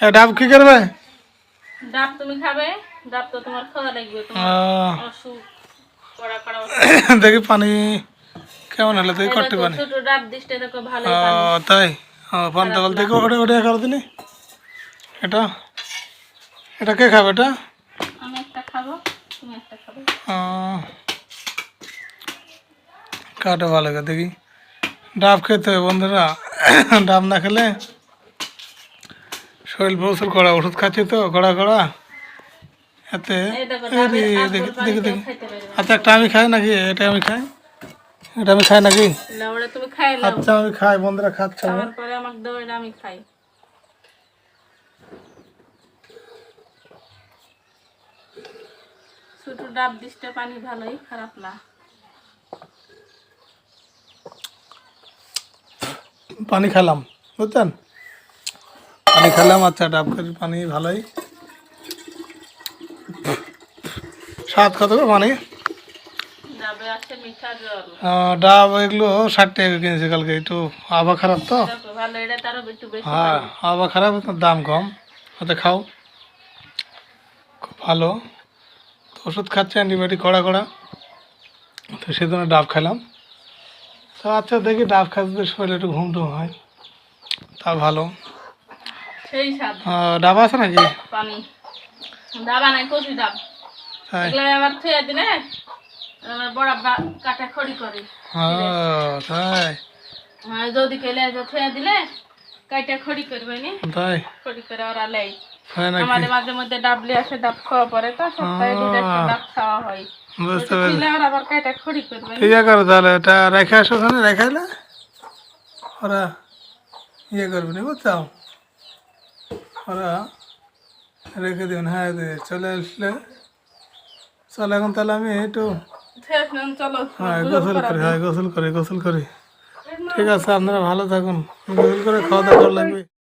ডাব কি করবে? ডাব তুমি খাবে ডাব তো তোমার খাওয়া লাগবে তোমার অসুখ কড়া কড়া দেখি পানি কেমন হলো তুই করতে পানি। ছোট ডাব দিসতে দেখো ভালো ও, তাই? ও পানটা বল দেখো ওটা ওটা করে দিলি এটা? এটা কে খাবে এটা? আমি একটা খাব তুমি একটা খাবে। ও, কাটা ভালো দেখি। ডাব খেতে হবে বন্ধুরা। ডাব না খেলে শরীর প্রচুর কড়া ওষুধ খাচ্ছি তো কড়া কড়া এতে দেখো দেখি। আচ্ছা একটা আমি খাই নাকি? এটা আমি খাই? এটা আমি খাই নাকি? আচ্ছা আমি খাই বন্ধুরা খাচ্ছে আমি। আমাকে। দাও এটা আমি খাই। ছোট ডাব দিসতে পানি ভালোই খারাপ না। পানি খেলাম বুঝছেন? পানি খেলাম আচ্ছা ডাব করে পানি ভালোই। স্বাদ কত গো পানি? ডাবে এগুলো ষাট টাকা কিনেছি কালকে একটু আবহাওয়া খারাপ তো? হ্যাঁ আবহাওয়া খারাপ তো দাম কম। ওতে খাও। খুব ভালো। তো ওষুধ খাচ্ছে অ্যান্টিবায়োটিক কড়া কড়া। তো সেজন্য ডাব খেলাম। তো আচ্ছা দেখি ডাব খাতে শরীরে একটু ঘুম টুম হয়। তা ভালো। সেই স্বাদ ডাব আছে নাকি? পানি ডাবা নাই কচি ডাব। এগুলো আবার থুয়ে আবার বড় বা- কাটা খড়ি করে ও, তাই। যদি কেলে থুয়ে দিলে কাটা খড়ি করবে নি? তাই। খড়ি করে ওরা লেই তাই নাকি? আমাদের মাঝে মধ্যে ডাবলি আসে ডাব খাওয়া পরে তো সপ্তাহে দুটো ডাব খাওয়া হয়। বুঝতে পারছি ওরা আবার কাটা খড়ি করবে ঠিক আছে তাহলে এটা রেখে আসো ওখানে রেখে ওরা ইয়ে করবে না বুঝছ? ওরা রেখে দেবেন হ্যাঁ দে চলে আসলে। চলো এখন তাহলে আমি একটু শেষ হ্যাঁ গোসল করি হ্যাঁ গোসল করি গোসল করি। ঠিক আছে আপনারা ভালো থাকুন। গোসল করে খাওয়া দাওয়া লাগবে।